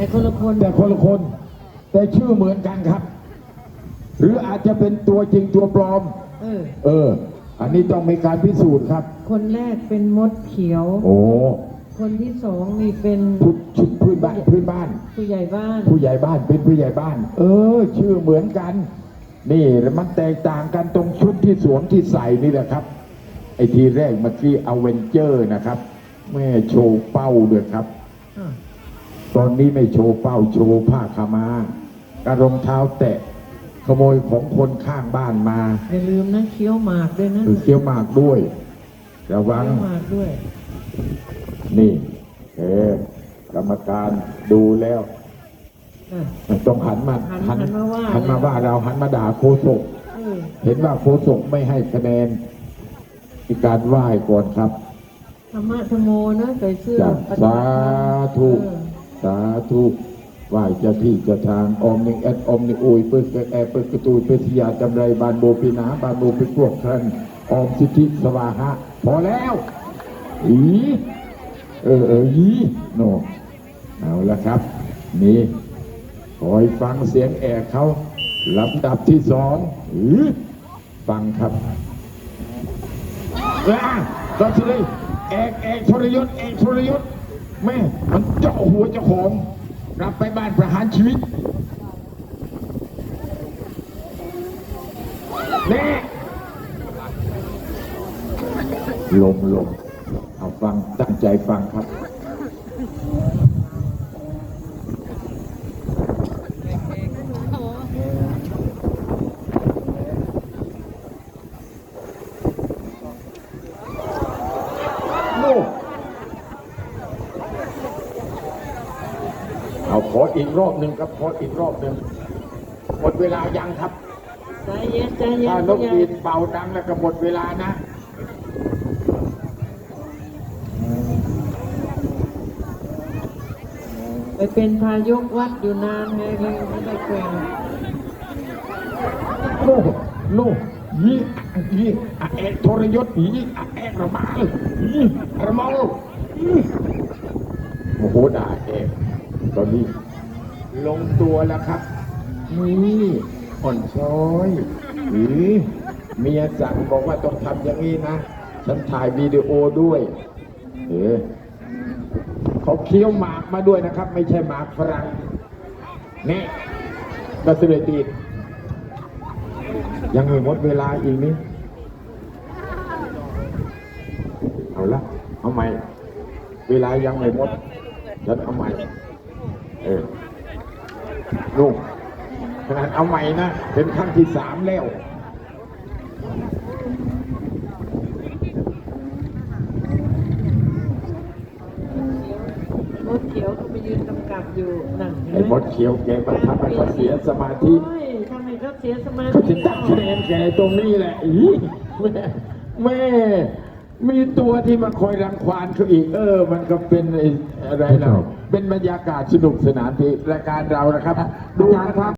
แต่คนละคนแต่คนละคน แต่ชื่อเหมือนกันครับ หรืออาจจะเป็นตัวจริงตัวปลอม เออ เออ อันนี้ต้องมีการพิสูจน์ครับ คนแรกเป็นมดเขียว โอ้คนที่สองนี่เป็นชุดชุดพื้นบ้านพื้นบ้าน ผู้ใหญ่บ้าน ผู้ใหญ่บ้านเป็นผู้ใหญ่บ้าน เออ ชื่อเหมือนกัน นี่แล้วมันแตกต่างกันตรงชุดที่สวมที่ใส่นี่แหละครับ ไอทีแรกเมื่อกี้อเวนเจอร์นะครับแม่โชว์เป้าด้วยครับอะ ตอนนี้ไม่โชว์เป้าโชว์ผ้าขาวมาการรองเท้าแตะขโมยของคนข้างบ้านมาอย่าลืมนะเคี้ยวหมากด้วยนะคือเคี้ยวหมากด้วยระวังเคี้ยวหมากด้วย นี่เออกรรมการดูแล้วอะต้องหันมาหันหันมาว่าหันมาว่าเราหันมาด่าโคศกเออเห็นว่าโคศกไม่ให้คะแนนมีการไหว้ก่อนครับธรรมะธรรมโมนะใส่เสื้อจากปฏิบัติธรรมสาธุเออ สาธุไหว้เจ้าที่เจ้าทางอมนิแอดอมนิอุยเปิดเกิดแอเปิดกระตูเปิดสยาจำไรบานโบปีนาบานโบเป็นพวกท่านอมสิทธิสวาหะพอแล้วอีเออเออยีโนเอาละครับ นี่คอยฟังเสียงแอกเขาลำดับที่สองอือฟังครับอ่าตอนที่เลยเอกเอกทรยศเอกทรยศ แม่มันเจาะหัวเจ้าของกลับไปบ้านประหารชีวิตแน่ลงลงเอาฟังตั้งใจฟังครับ โน่ เอาขออีกรอบหนึ่งครับขออีกรอบหนึ่งหมดเวลายังครับใจเย็นใจเย็ถ้านนผู้กใหญ่บีดเป่าดังแล้วก็หมดเวลานะไปเป็นทายกวัดอยู่นานไงเลยไม่ได้แกว่งโน่โน่ยี่ยี่อะเอกทรยศยี่อะเอกระบาลยี่ระมองยี่โมโหด่าเอก ตอนนี้ ลงตัวแล้วครับ นี่อ่อนช้อยหือเมียสั่งบอกว่าต้องทำอย่างนี้นะ ฉันถ่ายวิดีโอด้วย เออเขาเคี้ยวหมากมาด้วยนะครับ ไม่ใช่หมากฝรั่งนี่ก็สเลตีดยังไม่หมดเวลาอีกนี่เอาละเอาใหม่ เวลายังไม่หมดฉันเอาใหม่ ลูกขนาดเอาใหม่นะ เป็นครั้งที่สามแล้วมดเขียวก็ไปยืนกำกับอยู่นั่นเห็นไอ้ไหมดเขียวแกก็ทำให้เขาเสียสมาธิโอ้ยทำให้เขาเสียสมาธิเขาจะตั้งคะแนนแกตรงนี้แหละอีแม่แม่ มีตัวที่มาคอยรังควานเขาอีก เออ มันก็เป็นไอ้อะไรเราเป็นบรรยากาศสนุกสนานที่รายการเรานะครับ ดูนะครับ